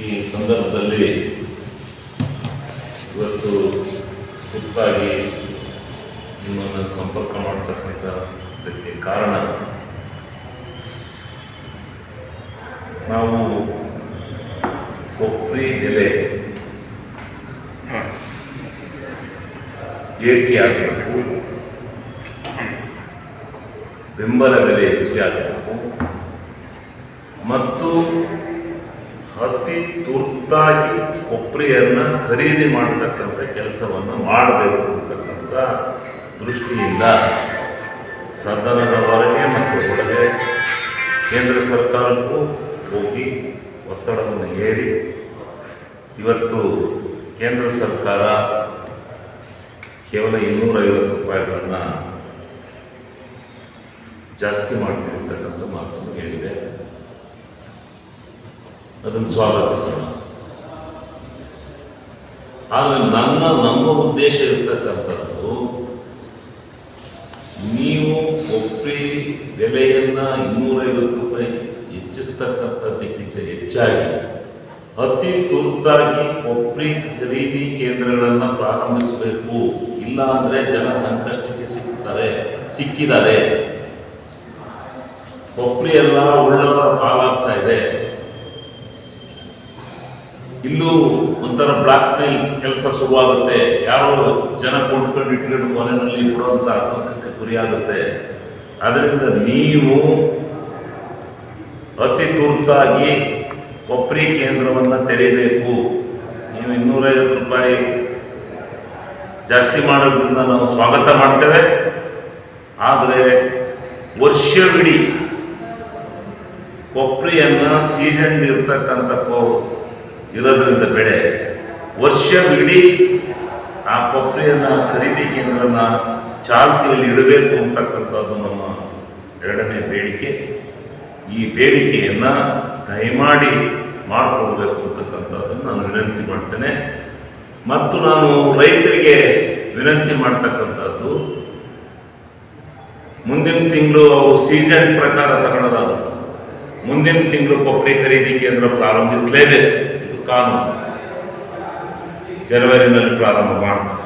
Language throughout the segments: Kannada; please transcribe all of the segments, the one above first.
ಈ ಸಂದರ್ಭದಲ್ಲಿ ಇವತ್ತು ತುರ್ತಾಗಿ ನಿಮ್ಮನ್ನು ಸಂಪರ್ಕ ಮಾಡ್ತಕ್ಕಂಥದ್ದಕ್ಕೆ ಕಾರಣ, ನಾವು ಕೊಬ್ಬರಿ ಬೆಲೆ ಏರಿಕೆ ಆಗಬೇಕು, ಬೆಂಬಲ ಬೆಲೆ ಹೆಚ್ಚಿಗೆ ಆಗಬೇಕು, ಮತ್ತು ಅತಿ ತುರ್ತಾಗಿ ಕೊಬ್ಬರಿಯನ್ನು ಖರೀದಿ ಮಾಡ್ತಕ್ಕಂಥ ಕೆಲಸವನ್ನು ಮಾಡಬೇಕು ಅಂತಕ್ಕಂಥ ದೃಷ್ಟಿಯಿಂದ ಸದನದ ಹೊರಗೆ ಮತ್ತು ಒಳಗೆ ಕೇಂದ್ರ ಸರ್ಕಾರಕ್ಕೂ ಹೋಗಿ ಒತ್ತಡವನ್ನು ಏರಿ ಇವತ್ತು ಕೇಂದ್ರ ಸರ್ಕಾರ ಕೇವಲ ಇನ್ನೂರೈವತ್ತು ರೂಪಾಯಿಗಳನ್ನು ಜಾಸ್ತಿ ಮಾಡ್ತೀವಿ ಅಂತಕ್ಕಂಥ ಮಾತನ್ನು ಹೇಳಿದೆ. ಅದನ್ನು ಸ್ವಾಗತಿಸೋಣ. ಆದರೆ ನನ್ನ, ನಮ್ಮ ಉದ್ದೇಶ ಇರ್ತಕ್ಕಂಥದ್ದು, ನೀವು ಒಪ್ಪಿ ಬೆಲೆಯನ್ನು ಇನ್ನೂರೈವತ್ತು ರೂಪಾಯಿ ಹೆಚ್ಚಿಸ್ತಕ್ಕಂಥದ್ದಕ್ಕಿಂತ ಹೆಚ್ಚಾಗಿ ಅತಿ ತುರ್ತಾಗಿ ಕೊಬ್ಬರಿ ಖರೀದಿ ಕೇಂದ್ರಗಳನ್ನು ಪ್ರಾರಂಭಿಸಬೇಕು. ಇಲ್ಲ ಅಂದರೆ ಜನ ಸಂಕಷ್ಟಕ್ಕೆ ಸಿಗ್ತಾರೆ ಸಿಕ್ಕಿದ್ದಾರೆ. ಕೊಬ್ಬರಿ ಎಲ್ಲ ಉಳ್ಳವರ ಪಾಲಾಗ್ತಾ ಇದೆ. ಇಲ್ಲೂ ಒಂಥರ ಬ್ಲಾಕ್ ಮೇಲ್ ಕೆಲಸ ಶುರುವಾಗುತ್ತೆ. ಯಾರೋ ಜನ ಕೊಂಡ್ಕೊಂಡು ಇಟ್ಕೊಂಡು ಮನೆಯಲ್ಲಿ ಬಿಡುವಂಥ ಆತಂಕಕ್ಕೆ ಗುರಿಯಾಗುತ್ತೆ. ಅದರಿಂದ ನೀವು ಅತಿ ತುರ್ತಾಗಿ ಕೊಬ್ಬರಿ ಕೇಂದ್ರವನ್ನು ತೆರೀಬೇಕು. ನೀವು ಇನ್ನೂರೈವತ್ತು ರೂಪಾಯಿ ಜಾಸ್ತಿ ಮಾಡೋದ್ರಿಂದ ನಾವು ಸ್ವಾಗತ ಮಾಡ್ತೇವೆ. ಆದರೆ ವರ್ಷವಿಡೀ ಕೊಬ್ಬರಿಯನ್ನು ಸೀಸನ್ ಇರ್ತಕ್ಕಂಥ ಕೋ ಇರೋದ್ರಿಂದ ಬೆಳೆ. ವರ್ಷವಿಡೀ ಆ ಕೊಬ್ಬರಿಯನ್ನು ಖರೀದಿ ಕೇಂದ್ರನ ಚಾಲ್ತಿಯಲ್ಲಿ ಇಡಬೇಕು ಅಂತಕ್ಕಂಥದ್ದು ನಮ್ಮ ಎರಡನೇ ಬೇಡಿಕೆ. ಈ ಬೇಡಿಕೆಯನ್ನು ದಯಮಾಡಿ ಮಾಡಿಕೊಡ್ಬೇಕು ಅಂತಕ್ಕಂಥದ್ದನ್ನು ನಾನು ವಿನಂತಿ ಮಾಡ್ತೇನೆ. ಮತ್ತು ನಾನು ರೈತರಿಗೆ ವಿನಂತಿ ಮಾಡ್ತಕ್ಕಂಥದ್ದು, ಮುಂದಿನ ತಿಂಗಳು ಅವು ಸೀಸನ್ ಪ್ರಕಾರ ತಗೊಳ್ಳೋದಾದ ಮುಂದಿನ ತಿಂಗಳು ಕೊಬ್ಬರಿ ಖರೀದಿ ಕೇಂದ್ರ ಪ್ರಾರಂಭಿಸಲೇಬೇಕು. ಕಾನೂನು ಜನವರಿನಲ್ಲಿ ಪ್ರಾರಂಭ ಮಾಡ್ತಾರೆ.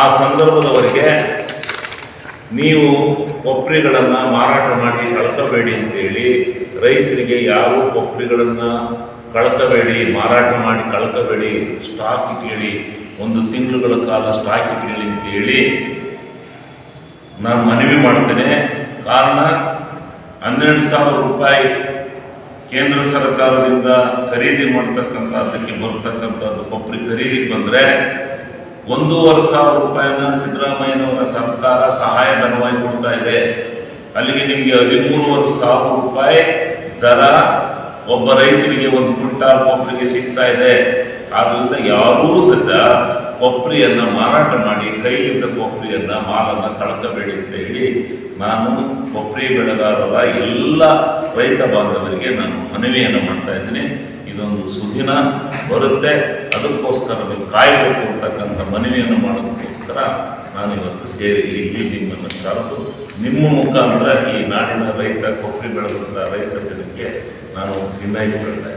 ಆ ಸಂದರ್ಭದವರೆಗೆ ನೀವು ಕೊಬ್ಬರಿಗಳನ್ನು ಮಾರಾಟ ಮಾಡಿ ಕಳ್ಕೋಬೇಡಿ ಅಂತೇಳಿ ರೈತರಿಗೆ ಯಾರು ಕೊಬ್ಬರಿಗಳನ್ನು ಕಳ್ಕೋಬೇಡಿ ಮಾರಾಟ ಮಾಡಿ ಕಳ್ಕೋಬೇಡಿ ಸ್ಟಾಕ್ ಇಟ್ಕೇಳಿ ಒಂದು ತಿಂಗಳುಗಳ ಕಾಲ ಸ್ಟಾಕ್ ಇಟ್ಕೊಳ್ಳಿ ಅಂತೇಳಿ ನಾನು ಮನವಿ ಮಾಡ್ತೇನೆ. ಕಾರಣ ಹನ್ನೆರಡು ಸಾವಿರ ರೂಪಾಯಿ ಕೇಂದ್ರ ಸರ್ಕಾರದಿಂದ ಖರೀದಿ ಮಾಡ್ತಕ್ಕಂಥದ್ದಕ್ಕೆ ಬರ್ತಕ್ಕಂಥದ್ದು ಕೊಬ್ಬರಿ ಖರೀದಿಗೆ ಬಂದರೆ ಒಂದೂವರೆ ಸಾವಿರ ರೂಪಾಯಿನ ಸಿದ್ದರಾಮಯ್ಯನವರ ಸರ್ಕಾರ ಸಹಾಯಧನವಾಗಿ ಕೊಡ್ತಾ ಇದೆ. ಅಲ್ಲಿಗೆ ನಿಮಗೆ ಹದಿಮೂರುವರೆ ಸಾವಿರ ರೂಪಾಯಿ ದರ ಒಬ್ಬ ರೈತರಿಗೆ ಒಂದು ಕ್ವಿಂಟಾಲ್ ಕೊಬ್ಬರಿಗೆ ಸಿಗ್ತಾ ಇದೆ. ಆದ್ದರಿಂದ ಯಾರೂ ಸದ್ಯ ಕೊಬ್ಬರಿಯನ್ನು ಮಾರಾಟ ಮಾಡಿ ಕೈಲಿದ್ದ ಕೊಬ್ಬರಿಯನ್ನು ಮಾಲನ್ನು ಕಳ್ಕಬೇಡಿ ಅಂತ ಹೇಳಿ ನಾನು ಕೊಬ್ಬರಿ ಬೆಳೆಗಾರರ ಎಲ್ಲ ರೈತ ಬಾಂಧವರಿಗೆ ನಾನು ಮನವಿಯನ್ನು ಮಾಡ್ತಾ ಇದ್ದೀನಿ. ಇದೊಂದು ಸುದಿನ ಬರುತ್ತೆ. ಅದಕ್ಕೋಸ್ಕರ ನೀವು ಕಾಯಬೇಕು ಅಂತಕ್ಕಂಥ ಮನವಿಯನ್ನು ಮಾಡೋದಕ್ಕೋಸ್ಕರ ನಾನು ಇವತ್ತು ಸೇರಿ ಇಲ್ಲಿ ನಿಮ್ಮನ್ನು ಕರೆದು ನಿಮ್ಮ ಮುಖಾಂತರ ಈ ನಾಡಿನ ರೈತ ಕೊಬ್ಬರಿ ಬೆಳೆದಂಥ ರೈತ ಜನಕ್ಕೆ ನಾನು ವಿನಯಿಸ್ಕೊಳ್ತಾ